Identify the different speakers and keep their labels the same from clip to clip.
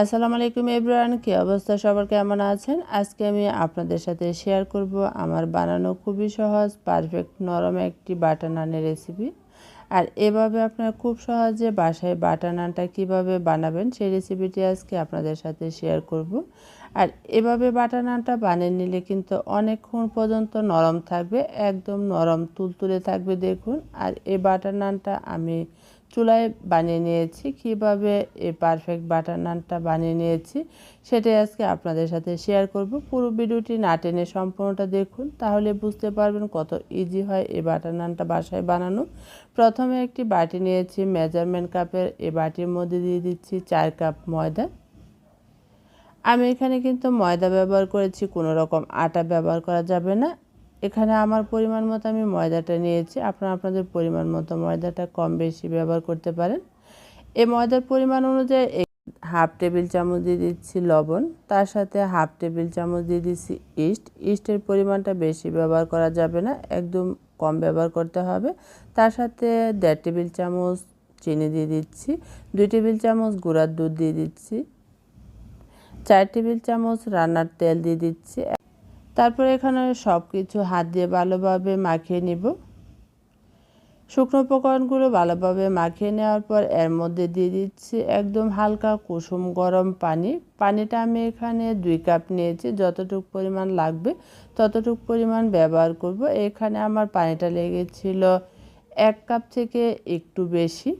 Speaker 1: আসসালামু আলাইকুম এভরিওয়ান, কী অবস্থা? সবার কেমন আছেন? আজকে আমি আপনাদের সাথে শেয়ার করব আমার বানানো খুবই সহজ পারফেক্ট নরম একটি বাটার নানের রেসিপি আর এভাবে আপনারা খুব সহজে বাসায় বাটার নানটা কীভাবে বানাবেন, সেই রেসিপিটি আজকে আপনাদের সাথে শেয়ার করব। আর এভাবে বাটার নানটা বানিয়ে নিলে কিন্তু অনেকক্ষণ পর্যন্ত নরম থাকবে, একদম নরম, তুলতুলে থাকবে দেখুন। আর এই বাটার নানটা আমি চুলায় বানিয়ে নিয়েছি, কীভাবে এই পারফেক্ট বাটার নানটা বানিয়ে নিয়েছি সেটাই আজকে আপনাদের সাথে শেয়ার করব। পুরো ভিডিওটি না টেনে সম্পূর্ণটা দেখুন, তাহলে বুঝতে পারবেন কত ইজি হয় এই বাটার নানটা বাসায় বানানো। প্রথমে একটি বাটি নিয়েছি মেজারমেন্ট কাপের এই বাটির মধ্যে দিয়ে দিচ্ছি চার কাপ ময়দা। আমি এখানে কিন্তু ময়দা ব্যবহার করেছি, কোনো রকম আটা ব্যবহার করা যাবে না। এখানে আমার পরিমাণ মতো আমি ময়দাটা নিয়েছি। আপনারা আপনাদের পরিমাণ মতো ময়দাটা কম বেশি ব্যবহার করতে পারেন। এই ময়দার পরিমাণ অনুযায়ী হাফ টেবিল চামচ দিয়ে দিচ্ছি লবণ, তার সাথে হাফ টেবিল চামচ দিয়ে দিচ্ছি ইস্ট। ইস্টের পরিমাণটা বেশি ব্যবহার করা যাবে না, একদম কম ব্যবহার করতে হবে। তার সাথে দেড় টেবিল চামচ চিনি দিয়ে দিচ্ছি, দুই টেবিল চামচ গুঁড়ার দুধ দিয়ে দিচ্ছি, চার টেবিল চামচ রান্নার তেল দিয়ে দিচ্ছি। তারপরে এখানে সব কিছু হাত দিয়ে ভালোভাবে মাখিয়ে নিব। শুকনো উপকরণগুলো ভালোভাবে মাখিয়ে নেওয়ার পর এর মধ্যে দিয়ে দিচ্ছি একদম হালকা কুসুম গরম পানি। পানিটা আমি এখানে দুই কাপ নিয়েছি, যতটুক পরিমাণ লাগবে ততটুক পরিমাণ ব্যবহার করব। এখানে আমার পানিটা লেগেছিল এক কাপ থেকে একটু বেশি।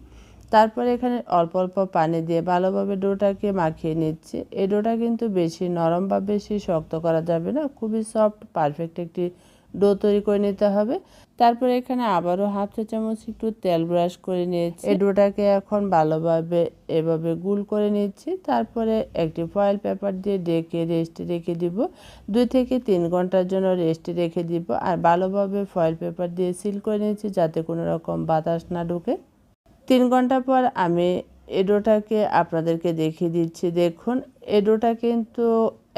Speaker 1: তারপরে এখানে অল্প অল্প পানি দিয়ে ভালোভাবে ডোটাকে মাখিয়ে নিচ্ছি। এই ডোটা কিন্তু বেশি নরম বা বেশি শক্ত করা যাবে না, খুবই সফট পারফেক্ট একটি ডো তৈরি করে নিতে হবে। তারপরে এখানে আবারও হাফ চা চামচ একটু তেল ব্রাশ করে নিয়েছি। এই ডোটাকে এখন ভালোভাবে এভাবে গুল করে নিচ্ছি। তারপরে একটি ফয়েল পেপার দিয়ে ডেকে রেস্টে রেখে দিব। দুই থেকে তিন ঘণ্টার জন্য রেস্টে রেখে দিব। আর ভালোভাবে ফয়েল পেপার দিয়ে সিল করে নিচ্ছি যাতে কোনো রকম বাতাস না ঢুকে। তিন ঘণ্টা পর আমি এডোটাকে আপনাদেরকে দেখিয়ে দিচ্ছি। দেখুন, এডোটা কিন্তু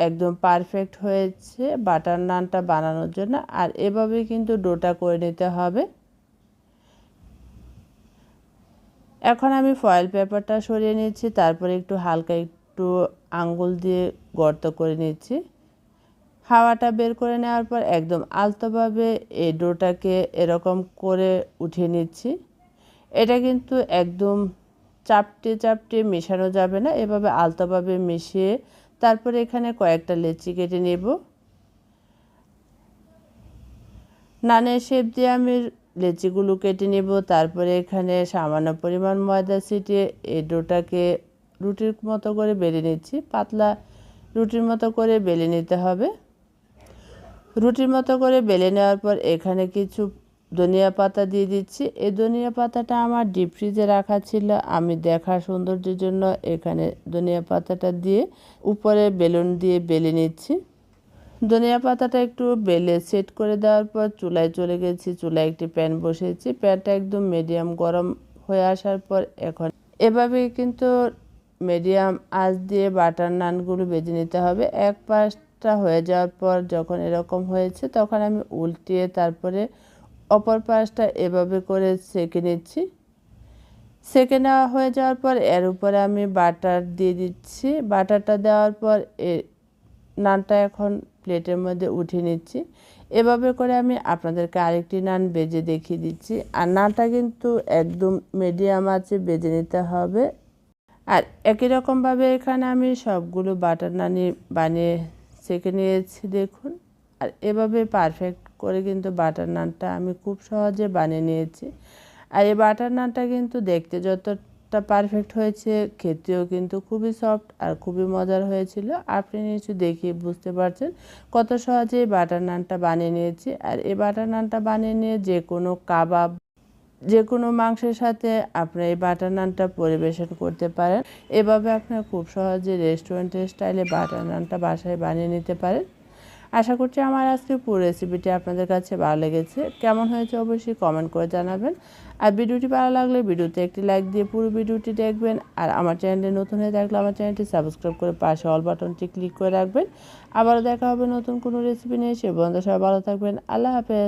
Speaker 1: একদম পারফেক্ট হয়েছে বাটার নানটা বানানোর জন্য। আর এভাবে কিন্তু ডোটা করে নিতে হবে। এখন আমি ফয়েল পেপারটা সরিয়ে নিচ্ছি, তারপরে একটু হালকা একটু আঙ্গুল দিয়ে গর্ত করে নিচ্ছি। হাওয়াটা বের করে নেওয়ার পর একদম আলতোভাবে এই ডোটাকে এরকম করে উঠিয়ে নিচ্ছি। এটা কিন্তু একদম চাপটে চাপটে মেশানো যাবে না, এভাবে আলতোভাবে মিশিয়ে তারপরে এখানে কয়েকটা লেচি কেটে নেব। নানের শেপ দিয়ে আমি লেচিগুলো কেটে নেব, তারপরে এখানে সামান্য পরিমাণ ময়দা ছিটিয়ে এই ডোটাকে রুটির মতো করে বেলে নিচ্ছি, পাতলা রুটির মতো করে বেলে নিতে হবে। রুটির মতো করে বেলে নেওয়ার পর এখানে কিছু ধনিয়া পাতা দিয়ে দিচ্ছি। এই ধনিয়া পাতাটা আমার ডিপ ফ্রিজে রাখা ছিল। আমি দেখার সৌন্দর্যের জন্য এখানে ধনিয়া পাতাটা দিয়ে উপরে বেলুন দিয়ে বেলে নিচ্ছি। ধনিয়া পাতাটা একটু বেলে সেট করে দেওয়ার পর চুলায় চলে গেছি। চুলায় একটি প্যান বসেছি প্যানটা একদম মিডিয়াম গরম হয়ে আসার পর এখন এভাবে কিন্তু মিডিয়াম আঁচ দিয়ে বাটার নানগুলো বেজে নিতে হবে। এক পাশটা হয়ে যাওয়ার পর যখন এরকম হয়েছে তখন আমি উল্টিয়ে তারপরে অপর পাশটা এভাবে করে সেঁকে নিচ্ছি। সেঁকে নেওয়া হয়ে যাওয়ার পর এর উপরে আমি বাটার দিয়ে দিচ্ছি। বাটারটা দেওয়ার পর এ নানটা এখন প্লেটের মধ্যে উঠিয়ে নিচ্ছি। এভাবে করে আমি আপনাদেরকে আরেকটি নান বেজে দেখিয়ে দিচ্ছি। আর নানটা কিন্তু একদম মিডিয়াম আছে, বেজে নিতে হবে। আর একই রকমভাবে এখানে আমি সবগুলো বাটার নানি বানিয়ে সেঁকে নিয়েছি, দেখুন। আর এভাবে পারফেক্ট করে কিন্তু বাটার নানটা আমি খুব সহজে বানিয়ে নিয়েছি। আর এই বাটার নানটা কিন্তু দেখতে যতটা পারফেক্ট হয়েছে, খেতেও কিন্তু খুবই সফট আর খুবই মজার হয়েছিল। আপনি নিশ্চয়ই দেখিয়ে বুঝতে পারছেন কত সহজে এই বাটার নানটা বানিয়ে নিয়েছি। আর এই বাটার নানটা বানিয়ে নিয়ে যে কোনো কাবাব, যে কোনো মাংসের সাথে আপনি এই বাটার নানটা পরিবেশন করতে পারেন। এভাবে আপনার খুব সহজে রেস্টুরেন্টের স্টাইলে বাটার নানটা বাসায় বানিয়ে নিতে পারেন। আশা করছি আমার আজকে পুরো রেসিপিটি আপনাদের কাছে ভালো লেগেছে। কেমন হয়েছে অবশ্যই কমেন্ট করে জানাবেন। আর ভিডিওটি ভালো লাগলে ভিডিওতে একটি লাইক দিয়ে পুরো ভিডিওটি দেখবেন। আর আমার চ্যানেলে নতুন হয়ে থাকলে আমার চ্যানেলটি সাবস্ক্রাইব করে পাশে অল বাটনটি ক্লিক করে রাখবেন। আবারও দেখা হবে নতুন কোনো রেসিপি নিয়ে। সে বন্ধু সবাই ভালো থাকবেন। আল্লাহ হাফেজ।